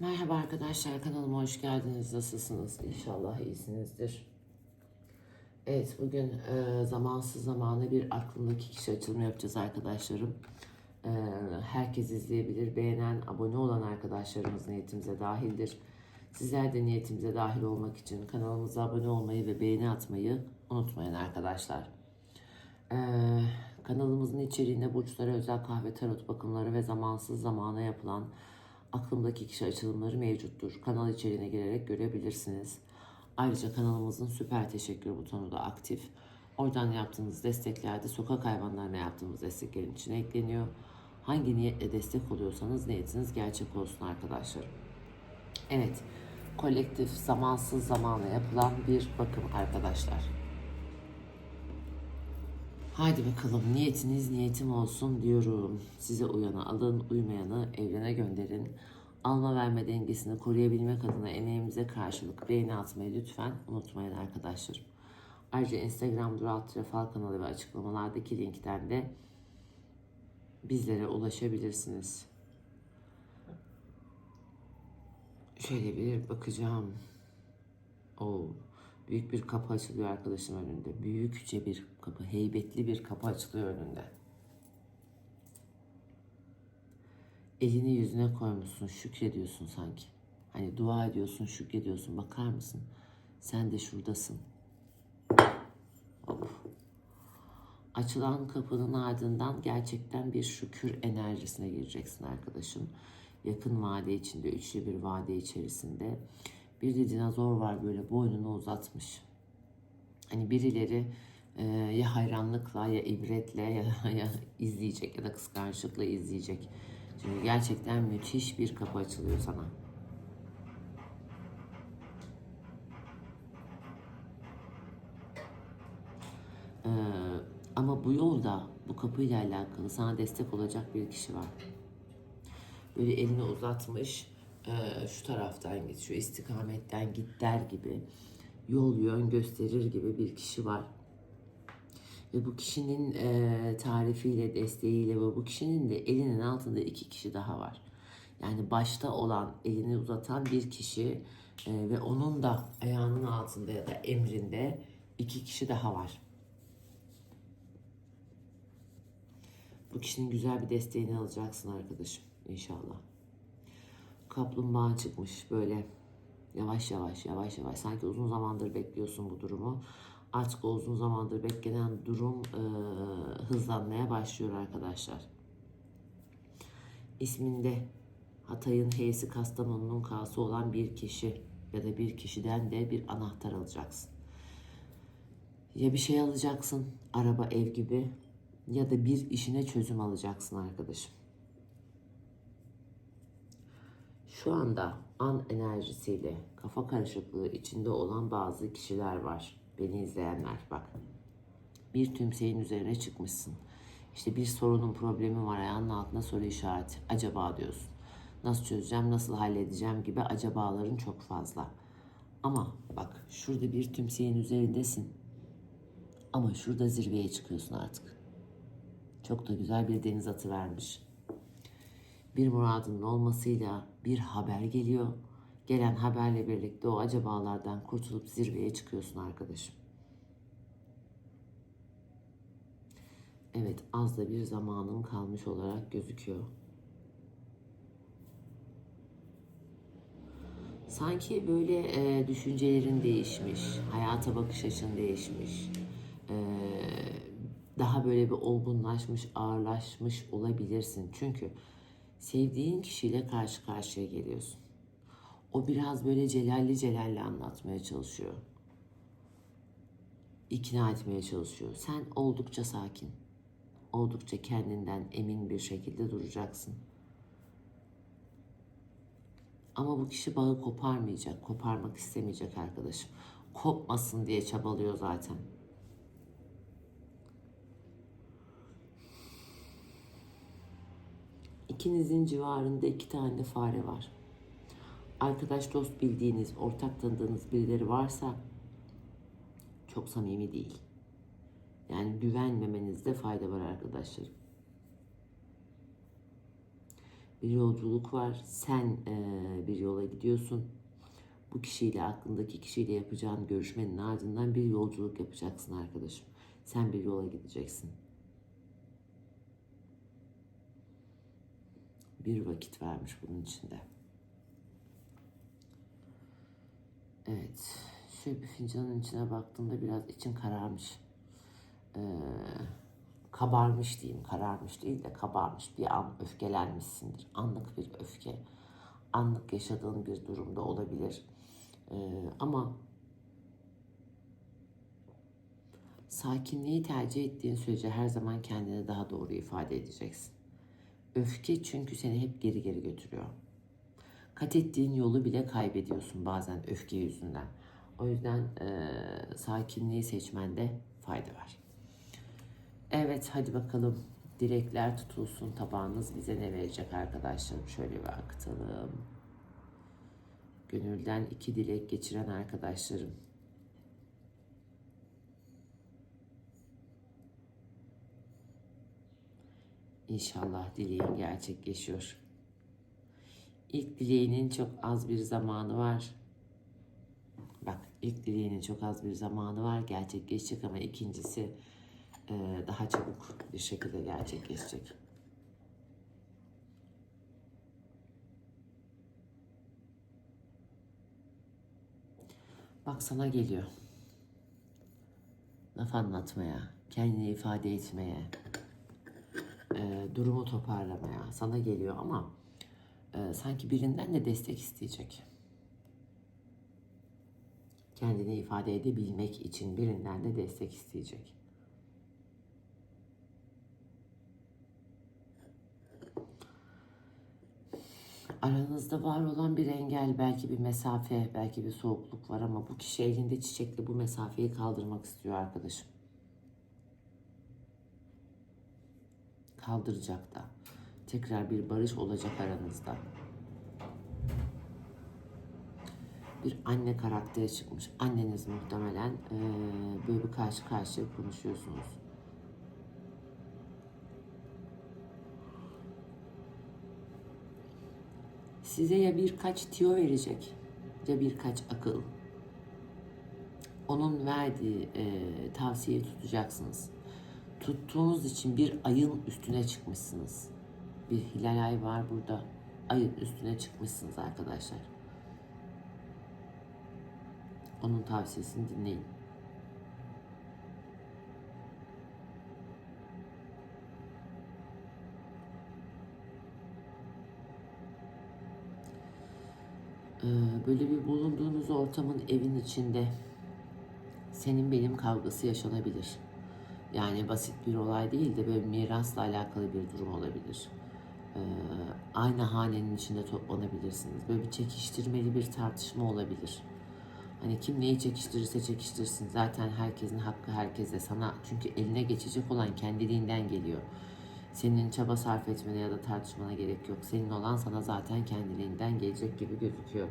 Merhaba arkadaşlar kanalıma hoş geldiniz. Nasılsınız? İnşallah iyisinizdir. Evet bugün e, zamansız zamana bir aklımdaki kişi açılımı yapacağız arkadaşlarım. E, herkes izleyebilir. Beğenen, abone olan arkadaşlarımız niyetimize dahildir. Sizler de niyetimize dahil olmak için kanalımıza abone olmayı ve beğeni atmayı unutmayın arkadaşlar. Ee, kanalımızın içeriğinde burçlara özel kahve tarot bakımları ve zamansız zamana yapılan aklımdaki kişi açılımları mevcuttur. Kanal içeriğine girerek görebilirsiniz. Ayrıca kanalımızın süper teşekkür butonu da aktif. Oradan yaptığınız desteklerde sokak hayvanlarına yaptığımız desteklerin içine ekleniyor. Hangi niyetle destek oluyorsanız niyetiniz gerçek olsun arkadaşlar. Evet, kolektif zamansız zamana yapılan bir bakım arkadaşlar. Haydi bakalım niyetiniz niyetim olsun diyorum. Size uyanı alın, uymayanı evrene gönderin. Alma verme dengesini koruyabilmek adına emeğimize karşılık beğeni atmayı lütfen unutmayın arkadaşlarım. Ayrıca Instagram Dural Trafal kanalı ve açıklamalardaki linkten de bizlere ulaşabilirsiniz. Şöyle bir bakacağım. Oo, büyük bir kapı açılıyor arkadaşım önünde. Büyükçe bir kapı, heybetli bir kapı açılıyor önünde. Elini yüzüne koymuşsun, şükrediyorsun sanki. Hani dua ediyorsun, şükrediyorsun. Bakar mısın? Sen de şuradasın. Of. Açılan kapının ardından gerçekten bir şükür enerjisine gireceksin arkadaşım. Yakın vade içinde, üçlü bir vade içerisinde. Bir de dinozor var böyle boynunu uzatmış. Hani birileri e, ya hayranlıkla ya ibretle ya, ya izleyecek ya da kıskançlıkla izleyecek. Çünkü gerçekten müthiş bir kapı açılıyor sana. Ee, ama bu yolda bu kapıyla alakalı sana destek olacak bir kişi var. Böyle elini uzatmış e, şu taraftan git, şu istikametten git der gibi yol yön gösterir gibi bir kişi var. Ve bu kişinin e, tarifiyle, desteğiyle ve bu kişinin de elinin altında iki kişi daha var. Yani başta olan, elini uzatan bir kişi e, ve onun da ayağının altında ya da emrinde iki kişi daha var. Bu kişinin güzel bir desteğini alacaksın arkadaşım inşallah. Kaplumbağa çıkmış böyle yavaş yavaş yavaş yavaş sanki uzun zamandır bekliyorsun bu durumu. Artık uzun zamandır beklenen durum e, hızlanmaya başlıyor arkadaşlar. İsminde Hatay'ın H'si Kastamonu'nun K'sı olan bir kişi ya da bir kişiden de bir anahtar alacaksın. Ya bir şey alacaksın, araba, ev gibi ya da bir işine çözüm alacaksın arkadaşım. Şu anda an enerjisiyle kafa karışıklığı içinde olan bazı kişiler var. Beni izleyenler bak. Bir tümseyin üzerine çıkmışsın. İşte bir sorunun problemi var ayağının altında soru işareti. Acaba diyorsun. Nasıl çözeceğim, nasıl halledeceğim gibi acabaların çok fazla. Ama bak şurada bir tümseyin üzerindesin. Ama şurada zirveye çıkıyorsun artık. Çok da güzel bir deniz atı vermiş. Bir muradının olmasıyla bir haber geliyor. Gelen haberle birlikte o acabalardan kurtulup zirveye çıkıyorsun arkadaşım. Evet az da bir zamanın kalmış olarak gözüküyor. Sanki böyle e, düşüncelerin değişmiş, hayata bakış açın değişmiş. E, daha böyle bir olgunlaşmış, ağırlaşmış olabilirsin. Çünkü sevdiğin kişiyle karşı karşıya geliyorsun. O biraz böyle celalli celalli anlatmaya çalışıyor. İkna etmeye çalışıyor. Sen oldukça sakin. Oldukça kendinden emin bir şekilde duracaksın. Ama bu kişi bağı koparmayacak, koparmak istemeyecek arkadaşım. Kopmasın diye çabalıyor zaten. İkinizin civarında iki tane de fare var. Arkadaş, dost bildiğiniz, ortak tanıdığınız birileri varsa çok samimi değil. Yani güvenmemenizde fayda var arkadaşlar. Bir yolculuk var. Sen eee, bir yola gidiyorsun. Bu kişiyle, aklındaki kişiyle yapacağın görüşmenin ardından bir yolculuk yapacaksın arkadaşım. Sen bir yola gideceksin. Bir vakit vermiş bunun içinde. Evet. Şöyle bir fincanın içine baktığımda biraz için kararmış. Ee, kabarmış diyeyim. Kararmış değil de kabarmış. Bir an öfkelenmişsindir. Anlık bir öfke. Anlık yaşadığın bir durumda olabilir. Ee, ama sakinliği tercih ettiğin sürece her zaman kendini daha doğru ifade edeceksin. Öfke çünkü seni hep geri geri götürüyor. Kat ettiğin yolu bile kaybediyorsun bazen öfke yüzünden. O yüzden eee, sakinliği seçmende fayda var. Evet hadi bakalım. Dilekler tutulsun. Tabağınız bize ne verecek arkadaşlarım? Şöyle bir akıtalım. Gönülden iki dilek geçiren arkadaşlarım. İnşallah dileğin gerçekleşiyor. İlk dileğinin çok az bir zamanı var. Bak ilk dileğinin çok az bir zamanı var gerçekleşecek ama ikincisi e, daha çabuk bir şekilde gerçekleşecek. Bak sana geliyor. Laf anlatmaya, kendini ifade etmeye, durumu toparlamaya sana geliyor ama e, sanki birinden de destek isteyecek. Kendini ifade edebilmek için birinden de destek isteyecek. Aranızda var olan bir engel, belki bir mesafe, belki bir soğukluk var ama bu kişi elinde çiçekle bu mesafeyi kaldırmak istiyor arkadaşım. Kaldıracak da. Tekrar bir barış olacak aranızda. Bir anne karakteri çıkmış. Anneniz muhtemelen eee, böyle bir karşı karşıya konuşuyorsunuz. Size ya birkaç tiyo verecek ya birkaç akıl. Onun verdiği e, tavsiyeyi tutacaksınız. Tuttuğunuz için bir ayın üstüne çıkmışsınız. Bir hilal ay var burada. Ayın üstüne çıkmışsınız arkadaşlar. Onun tavsiyesini dinleyin. Ee, böyle bir bulunduğunuz ortamın evin içinde senin benim kavgası yaşanabilir. Yani basit bir olay değil de böyle mirasla alakalı bir durum olabilir. Ee, aynı hanenin içinde toplanabilirsiniz. Böyle bir çekiştirmeli bir tartışma olabilir. Hani kim neyi çekiştirirse çekiştirsin. Zaten herkesin hakkı herkese sana. Çünkü eline geçecek olan kendiliğinden geliyor. Senin çaba sarf etmene ya da tartışmana gerek yok. Senin olan sana zaten kendiliğinden gelecek gibi gözüküyor.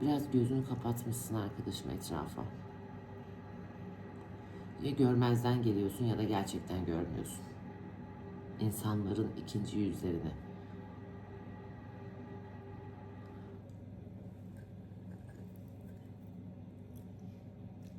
Biraz gözünü kapatmışsın arkadaşım etrafa. Ya görmezden geliyorsun ya da gerçekten görmüyorsun. İnsanların ikinci yüzlerini.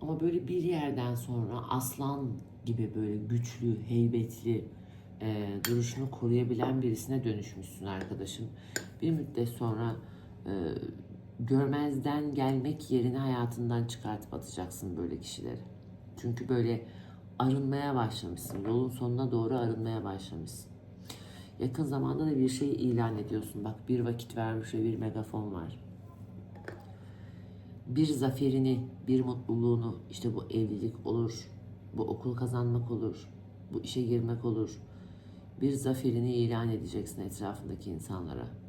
Ama böyle bir yerden sonra aslan gibi böyle güçlü, heybetli e, duruşunu koruyabilen birisine dönüşmüşsün arkadaşım. Bir müddet sonra e, görmezden gelmek yerine hayatından çıkartıp atacaksın böyle kişileri. Çünkü böyle arınmaya başlamışsın. Yolun sonuna doğru arınmaya başlamışsın. Yakın zamanda da bir şey ilan ediyorsun. Bak bir vakit vermiş ve bir megafon var. Bir zaferini, bir mutluluğunu, işte bu evlilik olur, bu okul kazanmak olur, bu işe girmek olur. Bir zaferini ilan edeceksin etrafındaki insanlara.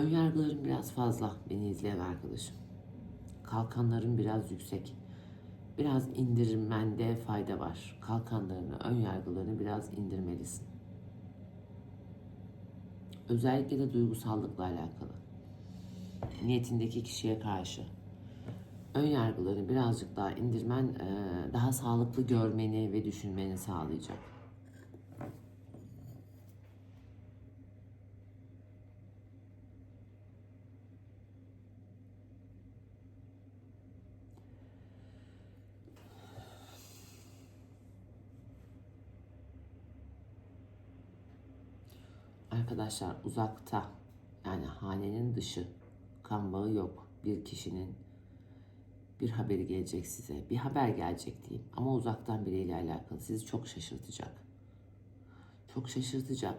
Önyargılarım biraz fazla beni izleyen arkadaşım. Kalkanlarım biraz yüksek. biraz indirmende fayda var. Kalkanlarını, ön yargılarını biraz indirmelisin. Özellikle de duygusallıkla alakalı. Niyetindeki kişiye karşı. Ön yargılarını birazcık daha indirmen daha sağlıklı görmeni ve düşünmeni sağlayacak. Arkadaşlar uzakta yani hanenin dışı kan bağı yok bir kişinin bir haberi gelecek size. Bir haber gelecek diyeyim ama uzaktan biriyle alakalı sizi çok şaşırtacak. Çok şaşırtacak.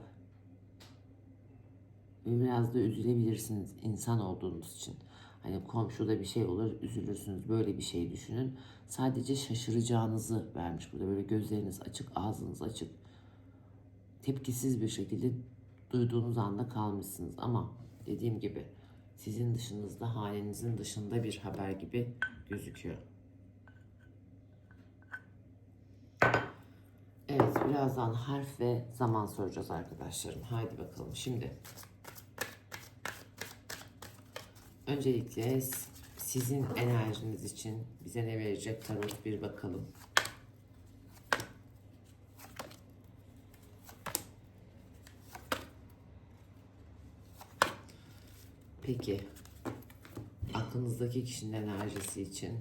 Ve biraz da üzülebilirsiniz insan olduğunuz için. Hani komşuda bir şey olur üzülürsünüz böyle bir şey düşünün. Sadece şaşıracağınızı vermiş burada böyle gözleriniz açık ağzınız açık tepkisiz bir şekilde duyduğunuz anda kalmışsınız ama dediğim gibi sizin dışınızda halinizin dışında bir haber gibi gözüküyor. Evet birazdan harf ve zaman soracağız arkadaşlarım. Haydi bakalım şimdi. Öncelikle sizin enerjiniz için bize ne verecek tarot bir bakalım. Peki aklınızdaki kişinin enerjisi için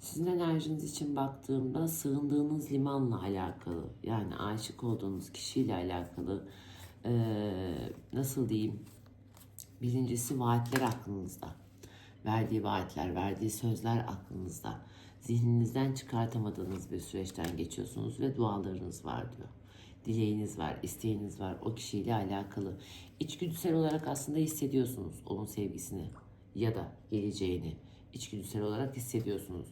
Sizin enerjiniz için baktığımda sığındığınız limanla alakalı yani aşık olduğunuz kişiyle alakalı eee, nasıl diyeyim birincisi vaatler aklınızda. Verdiği vaatler, verdiği sözler aklınızda. Zihninizden çıkartamadığınız bir süreçten geçiyorsunuz ve dualarınız var diyor. Dileğiniz var, isteğiniz var o kişiyle alakalı. İçgüdüsel olarak aslında hissediyorsunuz onun sevgisini ya da geleceğini. İçgüdüsel olarak hissediyorsunuz.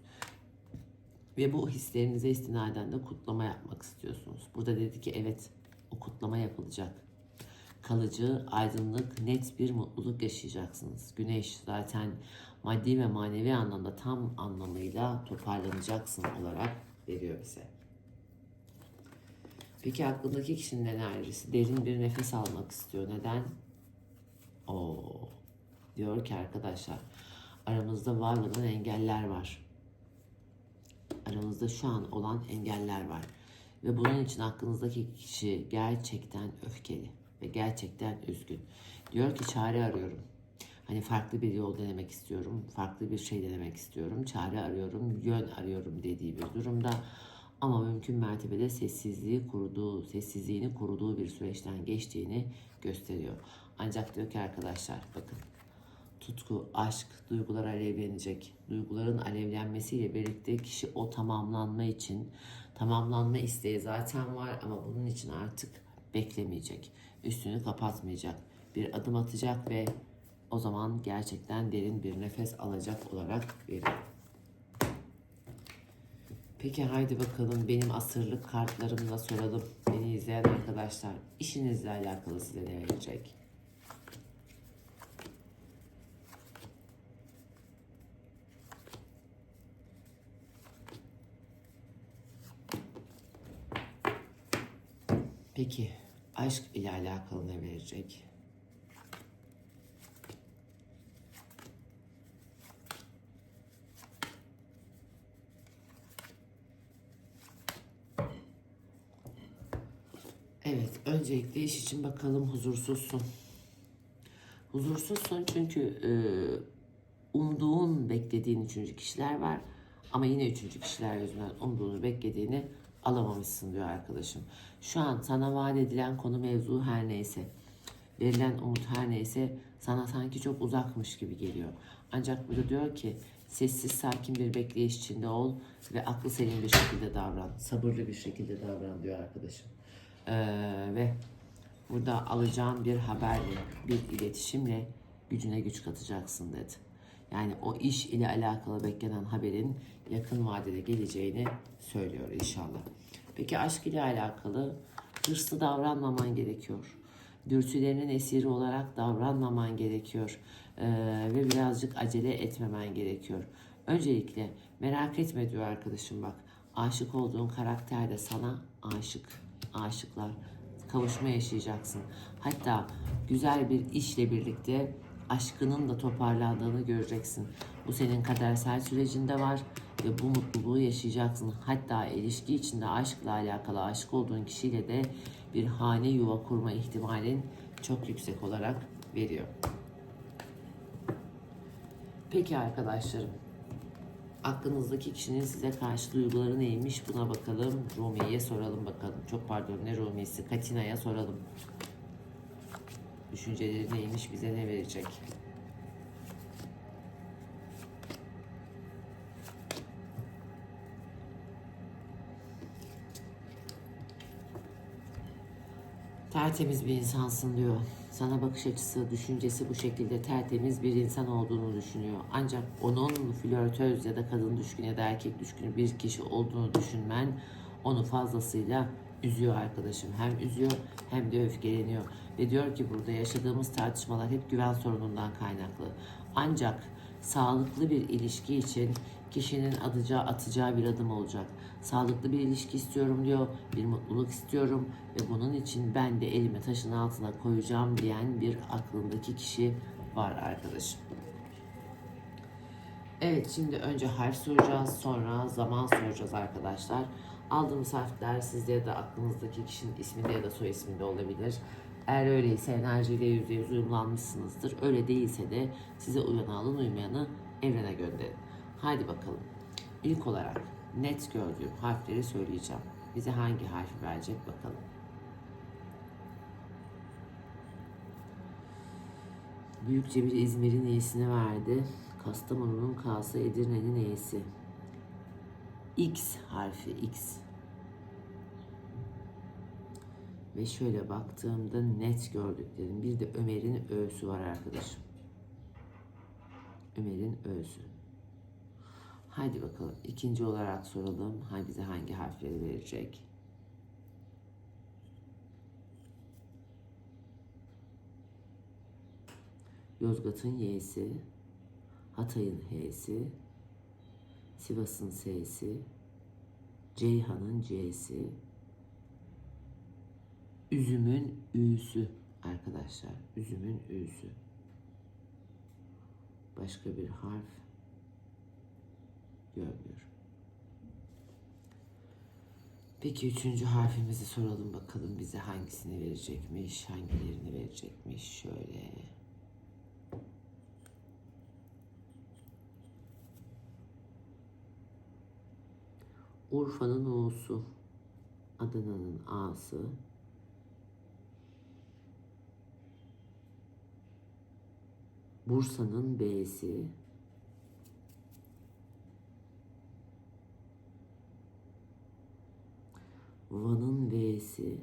Ve bu hislerinize istinaden de kutlama yapmak istiyorsunuz. Burada dedi ki evet o kutlama yapılacak. Kalıcı, aydınlık, net bir mutluluk yaşayacaksınız. Güneş zaten maddi ve manevi anlamda tam anlamıyla toparlanacaksın olarak veriyor bize. Peki aklındaki kişinin enerjisi derin bir nefes almak istiyor. Neden? Oo, diyor ki arkadaşlar aramızda var olan engeller var aramızda şu an olan engeller var. Ve bunun için aklınızdaki kişi gerçekten öfkeli ve gerçekten üzgün. Diyor ki çare arıyorum. Hani farklı bir yol denemek istiyorum, farklı bir şey denemek istiyorum, çare arıyorum, yön arıyorum dediği bir durumda. Ama mümkün mertebede sessizliği kuruduğu, sessizliğini koruduğu bir süreçten geçtiğini gösteriyor. Ancak diyor ki arkadaşlar bakın tutku, aşk, duygular alevlenecek. Duyguların alevlenmesiyle birlikte kişi o tamamlanma için, tamamlanma isteği zaten var ama bunun için artık beklemeyecek. Üstünü kapatmayacak. Bir adım atacak ve o zaman gerçekten derin bir nefes alacak olarak veriyor. Peki haydi bakalım benim asırlık kartlarımla soralım. Beni izleyen arkadaşlar işinizle alakalı size ne verecek? Peki aşk ile alakalı ne verecek? Evet, öncelikle iş için bakalım huzursuzsun. Huzursuzsun çünkü e, umduğun, beklediğin üçüncü kişiler var. Ama yine üçüncü kişiler yüzünden umduğunu, beklediğini alamamışsın diyor arkadaşım. Şu an sana vaat edilen konu mevzu her neyse, verilen umut her neyse sana sanki çok uzakmış gibi geliyor. Ancak burada diyor ki sessiz sakin bir bekleyiş içinde ol ve aklı selim bir şekilde davran. Sabırlı bir şekilde davran diyor arkadaşım. Ee, ve burada alacağın bir haberle, bir iletişimle gücüne güç katacaksın dedi. Yani o iş ile alakalı beklenen haberin yakın vadede geleceğini söylüyor inşallah. Peki aşk ile alakalı hırslı davranmaman gerekiyor. Dürtülerinin esiri olarak davranmaman gerekiyor. Ee, ve birazcık acele etmemen gerekiyor. Öncelikle merak etme diyor arkadaşım bak. Aşık olduğun karakter de sana aşık. Aşıklar. Kavuşma yaşayacaksın. Hatta güzel bir işle birlikte aşkının da toparlandığını göreceksin. Bu senin kadersel sürecinde var ve bu mutluluğu yaşayacaksın. Hatta ilişki içinde aşkla alakalı aşık olduğun kişiyle de bir hane yuva kurma ihtimalin çok yüksek olarak veriyor. Peki arkadaşlarım. Aklınızdaki kişinin size karşı duyguları neymiş buna bakalım. Rumi'ye soralım bakalım. Çok pardon ne Rumi'si? Katina'ya soralım. Düşünceleri neymiş bize ne verecek? Tertemiz bir insansın diyor. Sana bakış açısı, düşüncesi bu şekilde tertemiz bir insan olduğunu düşünüyor. Ancak onun flörtöz ya da kadın düşkün ya da erkek düşkün bir kişi olduğunu düşünmen onu fazlasıyla üzüyor arkadaşım. Hem üzüyor hem de öfkeleniyor. Ve diyor ki burada yaşadığımız tartışmalar hep güven sorunundan kaynaklı. Ancak sağlıklı bir ilişki için kişinin atacağı, atacağı bir adım olacak. Sağlıklı bir ilişki istiyorum diyor, bir mutluluk istiyorum ve bunun için ben de elimi taşın altına koyacağım diyen bir aklındaki kişi var arkadaşım. Evet şimdi önce harf soracağız sonra zaman soracağız arkadaşlar. Aldığımız harfler sizde ya da aklınızdaki kişinin isminde ya da soy isminde olabilir. Eğer öyleyse enerjiyle yüzde yüz uyumlanmışsınızdır. Öyle değilse de size uyanı alın uymayanı evrene gönderin. Haydi bakalım. İlk olarak net gördüğüm harfleri söyleyeceğim. Bize hangi harfi verecek bakalım. Büyükçe bir İzmir'in iyisini verdi. Kastamonu'nun K'sı, Edirne'nin E'si. X harfi X. Ve şöyle baktığımda net gördüklerim. Bir de Ömer'in Ö'sü var arkadaşım. Ömer'in Ö'sü. Haydi bakalım. ikinci olarak soralım. Hay bize hangi harfleri verecek? Yozgat'ın Y'si, Hatay'ın H'si, Sivas'ın S'si, Ceyhan'ın C'si, Üzüm'ün Ü'sü arkadaşlar. Üzüm'ün Ü'sü. Başka bir harf görmüyorum. Peki üçüncü harfimizi soralım bakalım bize hangisini verecekmiş, hangilerini verecekmiş. Şöyle. Urfa'nın O'su, Adana'nın A'sı, Bursa'nın B'si, Van'ın V'si,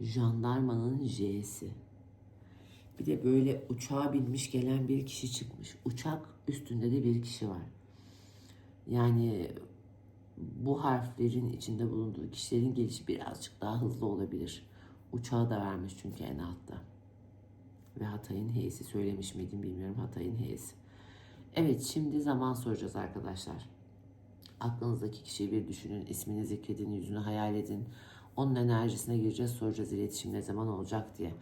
Jandarmanın J'si. Bir de böyle uçağa binmiş gelen bir kişi çıkmış. Uçak üstünde de bir kişi var. Yani bu harflerin içinde bulunduğu kişilerin gelişi birazcık daha hızlı olabilir. Uçağı da vermiş çünkü en altta. Ve Hatay'ın H'si söylemiş miydim bilmiyorum Hatay'ın H'si. Evet şimdi zaman soracağız arkadaşlar. Aklınızdaki kişiyi bir düşünün, ismini zikredin, yüzünü hayal edin. Onun enerjisine gireceğiz, soracağız iletişim ne zaman olacak diye.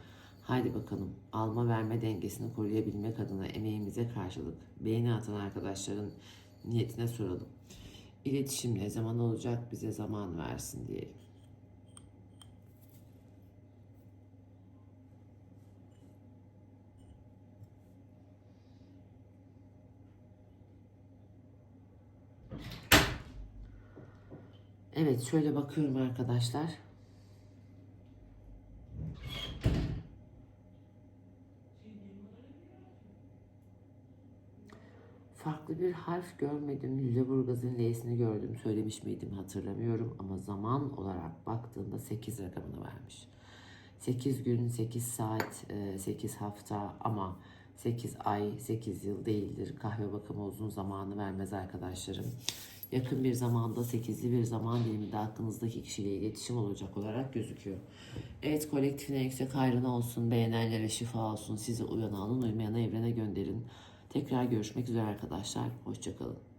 Haydi bakalım alma verme dengesini koruyabilmek adına emeğimize karşılık beğeni atan arkadaşların niyetine soralım. İletişim ne zaman olacak bize zaman versin diyelim. Evet şöyle bakıyorum arkadaşlar. Farklı bir harf görmedim. Lüleburgaz'ın L'sini gördüm. Söylemiş miydim hatırlamıyorum. Ama zaman olarak baktığında 8 rakamını vermiş. 8 gün, 8 saat, 8 hafta ama 8 ay, 8 yıl değildir. Kahve bakımı uzun zamanı vermez arkadaşlarım. Yakın bir zamanda 8'li bir zaman diliminde aklınızdaki kişiyle iletişim olacak olarak gözüküyor. Evet kolektifine yüksek hayrına olsun, beğenenlere şifa olsun, sizi uyana alın, evrene gönderin. Tekrar görüşmek üzere arkadaşlar. Hoşçakalın.